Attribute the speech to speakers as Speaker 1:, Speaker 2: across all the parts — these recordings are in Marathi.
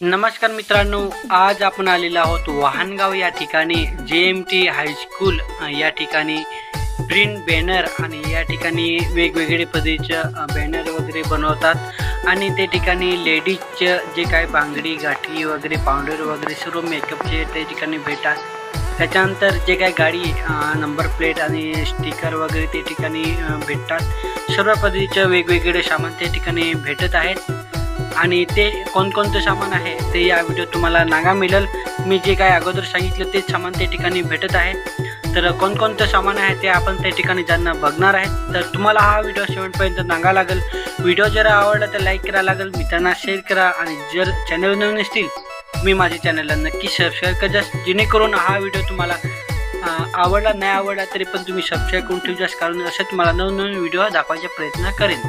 Speaker 1: नमस्कार मित्रांनो आज आपण आलेलो आहोत वाहनगाव या ठिकाणी जे एम टी हायस्कूल या ठिकाणी. प्रिंट बॅनर आणि या ठिकाणी वेगवेगळे पद्धतीच्या बॅनर वगैरे बनवतात. आणि ते ठिकाणी लेडीजचं जे काय बांगडी गाठी वगैरे पावडर वगैरे सर्व मेकअपचे ते ठिकाणी भेटतात. त्याच्यानंतर जे काय गाडी नंबर प्लेट आणि स्टिकर वगैरे ते ठिकाणी भेटतात. सर्व पद्धतीचं वेगवेगळे सामान त्या ठिकाणी भेटत आहेत. आणि ते कोणकोणतं सामान आहे ते या व्हिडिओत तुम्हाला नागा मिळेल. मी जे काय अगोदर सांगितलं तेच सामान त्या ठिकाणी भेटत आहे. तर कोणकोणतं सामान आहे ते आपण त्या ठिकाणी ज्यांना बघणार आहे तर तुम्हाला हा व्हिडिओ शेवटपर्यंत नागा लागेल. व्हिडिओ जर आवडला तर लाईक करा लागेल मित्रांना शेअर करा आणि जर चॅनल नवीन असतील मी माझ्या चॅनलला नक्की सबस्क्राईब करा जेणेकरून हा व्हिडिओ तुम्हाला आवडला नाही आवडला तरी पण तुम्ही सबस्क्राईब करून ठेवजास कारण असे तुम्हाला नवनवीन व्हिडिओ दाखवायचा प्रयत्न करेन.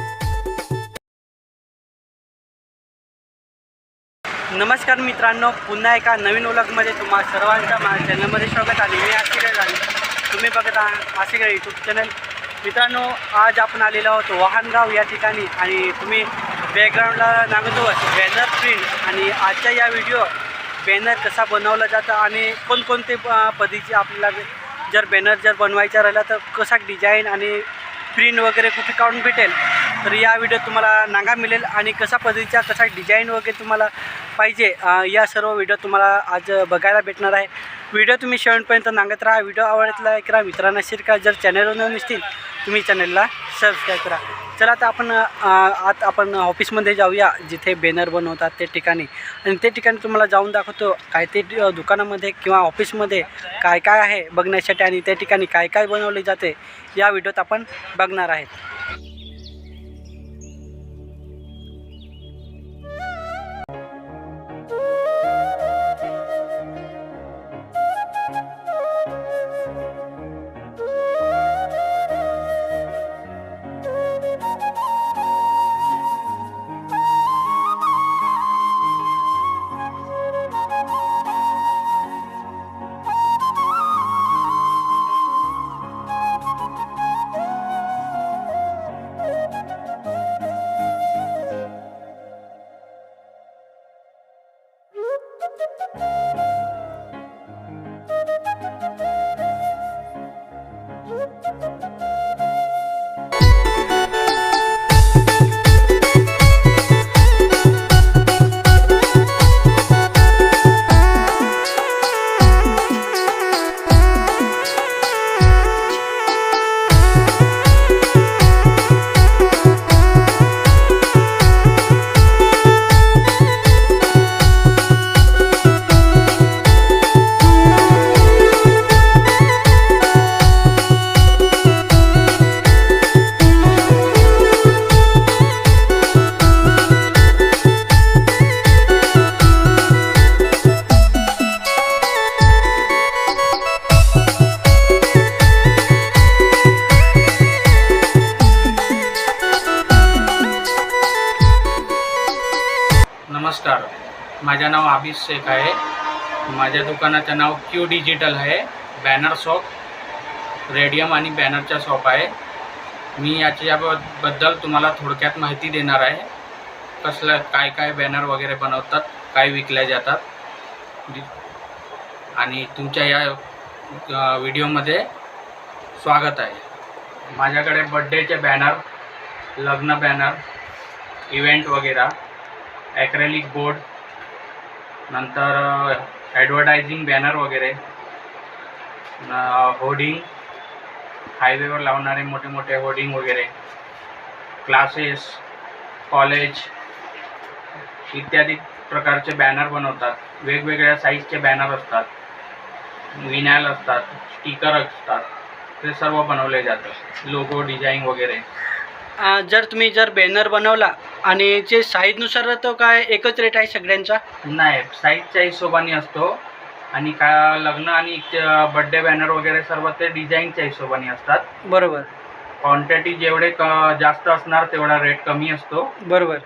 Speaker 1: नमस्कार मित्रांनो पुन्हा एका नवीन ओळखमध्ये तुम्हा सर्वांच्या माझ्या चॅनलमध्ये स्वागत आहे. मी आशिरा झाले तुम्ही बघत आहात आशिरा यूट्यूब चॅनल मित्रांनो आज आपण आलेलो आहोत वाहनगाव या ठिकाणी आणि तुम्ही बॅकग्राऊंडला नागतो बॅनर प्रिंट आणि आजच्या या व्हिडिओ बॅनर कसा बनवला जातं आणि कोणकोणते अ, पद्धतीचे आपल्याला जर बॅनर जर बनवायचा राहिला तर कसा डिझाईन आणि प्रिंट वगैरे कुठे काढून भेटेल तर या व्हिडिओत तुम्हाला नांगा मिळेल आणि कशा पद्धतीचा कसा डिझाईन वगैरे तुम्हाला पाहिजे या सर्व व्हिडिओ तुम्हाला आज बघायला भेटणार आहे. व्हिडिओ तुम्ही शेवटपर्यंत नांगत राहा. व्हिडिओ आवडला लाईक करा मित्रांना शेअर करा. जर चॅनलवर नसतील तुम्ही चॅनलला सबस्क्राईब करा. चला आता आपण आत आपण ऑफिसमध्ये जाऊया जिथे बॅनर बनवतात ते ठिकाणी. आणि ते ठिकाणी तुम्हाला जाऊन दाखवतो काय ते दुकानामध्ये किंवा ऑफिसमध्ये काय काय आहे बघण्यासाठी आणि त्या ठिकाणी काय काय बनवले जाते या व्हिडिओत आपण बघणार आहेत
Speaker 2: नमस्कार. माझं नाव आबिस शेख आहे. माझ्या दुकानाचं नाव क्यू डिजिटल आहे. बॅनर शॉप रेडियम आणि बॅनरचा शॉप आहे. मी याच्याबद्दल तुम्हाला थोडक्यात माहिती देणार आहे. कसलं काय काय बॅनर वगैरे बनवतात काय विकल्या जातात. आणि तुमच्या या व्हिडिओमध्ये स्वागत आहे. माझ्याकडे बड्डेचे बॅनर लग्न बॅनर इव्हेंट वगैरे. ॲक्रेलिक बोर्ड नंतर ॲडव्हर्टायझिंग बॅनर वगैरे होर्डिंग हायवेवर लावणारे मोठे मोठे होर्डिंग वगैरे क्लासेस कॉलेज इत्यादी प्रकारचे बॅनर बनवतात. वेगवेगळ्या साईजचे बॅनर असतात. विनॅल असतात स्टिकर असतात. ते सर्व बनवले जातं लोगो डिझाईन वगैरे.
Speaker 1: जर तुम्ही जर बॅनर बनवला आणि जे साईजनुसार तो काय एकच रेट आहे सगळ्यांचा?
Speaker 2: नाही साईजच्या हिशोबाने असतो. आणि का लग्न आणि बड्डे बॅनर वगैरे सर्व ते डिझाईनच्या हिशोबाने असतात.
Speaker 1: बरोबर.
Speaker 2: क्वांटिटी जेवढे क जास्त असणार तेवढा रेट कमी असतो.
Speaker 1: बरोबर.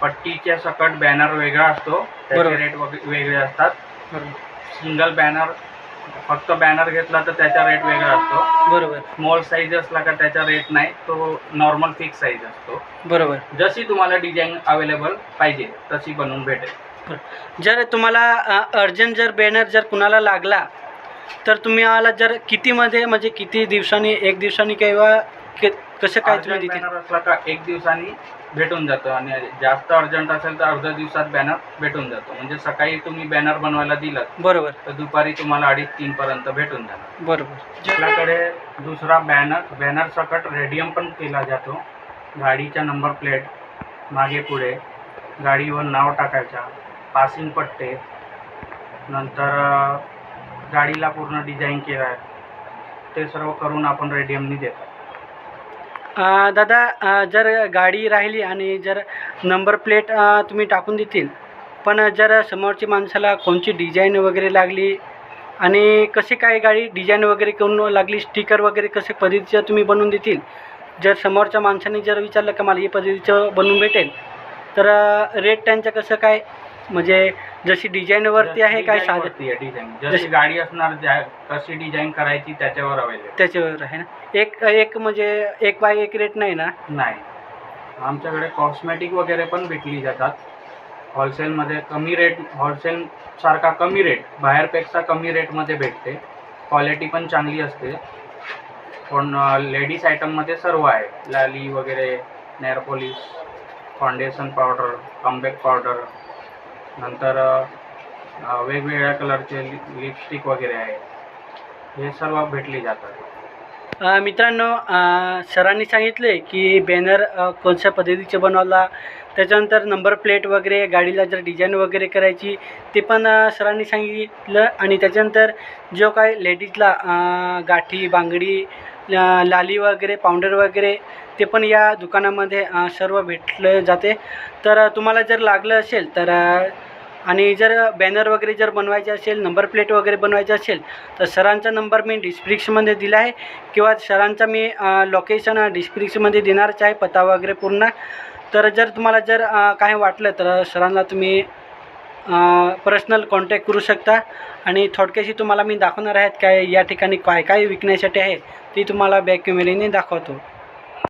Speaker 2: पट्टीच्या सकट बॅनर वेगळा असतो. त्याचे
Speaker 1: बरोबर.
Speaker 2: रेट वेगळे असतात.
Speaker 1: बरोबर.
Speaker 2: सिंगल बॅनर फक्त बॅनर घेतला तर त्याचा रेट वेगळा असतो.
Speaker 1: बरोबर.
Speaker 2: स्मॉल साईज असला का त्याचा रेट नाही तो नॉर्मल फिक्स साईज असतो.
Speaker 1: बरोबर.
Speaker 2: जशी तुम्हाला डिझाईन अवेलेबल पाहिजे तशी बनवून भेटेल.
Speaker 1: जर तुम्हाला अर्जंट जर बॅनर जर कुणाला लागला तर तुम्ही आला जर कितीमध्ये म्हणजे किती दिवसांनी एक दिवसांनी किंवा कि- कसं काय तुम्ही
Speaker 2: अर्जंट
Speaker 1: देते
Speaker 2: बॅनर असला का एक दिवसांनी भेटून जातं आणि जास्त अर्जंट असेल तर अर्ध्या दिवसात बॅनर भेटून जातो. म्हणजे सकाळी तुम्ही बॅनर बनवायला दिलं
Speaker 1: बरोबर.
Speaker 2: तर दुपारी तुम्हाला अडीच तीन पर्यंत भेटून जाणार.
Speaker 1: बरोबर.
Speaker 2: आपल्याकडे दुसरा बॅनर बॅनर सकट रेडियम पण केला जातो. गाडीचा नंबर प्लेट मागे पुढे गाडीवर नाव टाकायचा पासिंग पट्टे नंतर अ, गाडीला पूर्ण डिझाईन केला आहे. ते सर्व करून आपण रेडियमनी देतो.
Speaker 1: दादा जर गाडी राहिली आणि जर नंबर प्लेट तुम्ही टाकून देतील पण जर समोरची माणसाला कोणची डिझाईन वगैरे लागली आणि कशी काय गाडी डिझाईन वगैरे करून लागली स्टिकर वगैरे कसे पद्धतीचं तुम्ही बनवून देतील जर समोरच्या माणसाने जर विचारलं का मला हे पद्धतीचं बनवून भेटेल तर रेट त्यांचं कसं काय? म्हणजे जशी डिझाईनवरती आहे काय साधं?
Speaker 2: वरती आहे डिझाईन
Speaker 1: जशी-
Speaker 2: जशी गाडी असणार ज्या कशी डिझाईन करायची त्याच्यावर अवेलेबल
Speaker 1: त्याच्यावर आहे ना? एक एक म्हणजे एक बाय एक रेट नाही ना?
Speaker 2: नाही. आमच्याकडे कॉस्मेटिक वगैरे पण विकली जातात. होलसेलमध्ये कमी रेट होलसेल सारखा कमी रेट बाहेरपेक्षा कमी रेटमध्ये भेटते. क्वालिटी पण चांगली असते. पण लेडीज आयटममध्ये सर्व आहे. लाली वगैरे nail polish foundation powder compact powder नंतर वेगवेगळ्या कलरचे लिपस्टिक वगैरे आहे. हे सर्व भेटली जातात.
Speaker 1: मित्रांनो सरांनी सांगितले की बॅनर कोणत्या पद्धतीचे बनवला त्याच्यानंतर नंबर प्लेट वगैरे गाडीला जर डिझाईन वगैरे करायची ते पण सरांनी सांगितलं आणि त्याच्यानंतर जो काय लेडीजला गाठी बांगडी लाली वगैरे पावडर वगैरे ते पण या दुकानामध्ये सर्व भेटलं जाते. तर तुम्हाला जर लागलं असेल तर आणि जर बॅनर वगैरे जर बनवायचे असेल नंबर प्लेट वगैरे बनवायचे असेल तर सरांचा नंबर मी डिस्क्रिप्शनमध्ये दिला आहे. किंवा सरांचा मी लोकेशन डिस्क्रिप्शनमध्ये देणारच आहे पत्ता वगैरे पूर्ण. तर जर तुम्हाला जर काही काय वाटलं तर सरांना तुम्ही पर्सनल कॉन्टॅक्ट करू शकता. आणि थोडक्याशी तुम्हाला मी दाखवणार आहेत काय या ठिकाणी काय काय विकण्यासाठी आहे ती तुम्हाला बॅक कॅमेऱ्याने दाखवतो.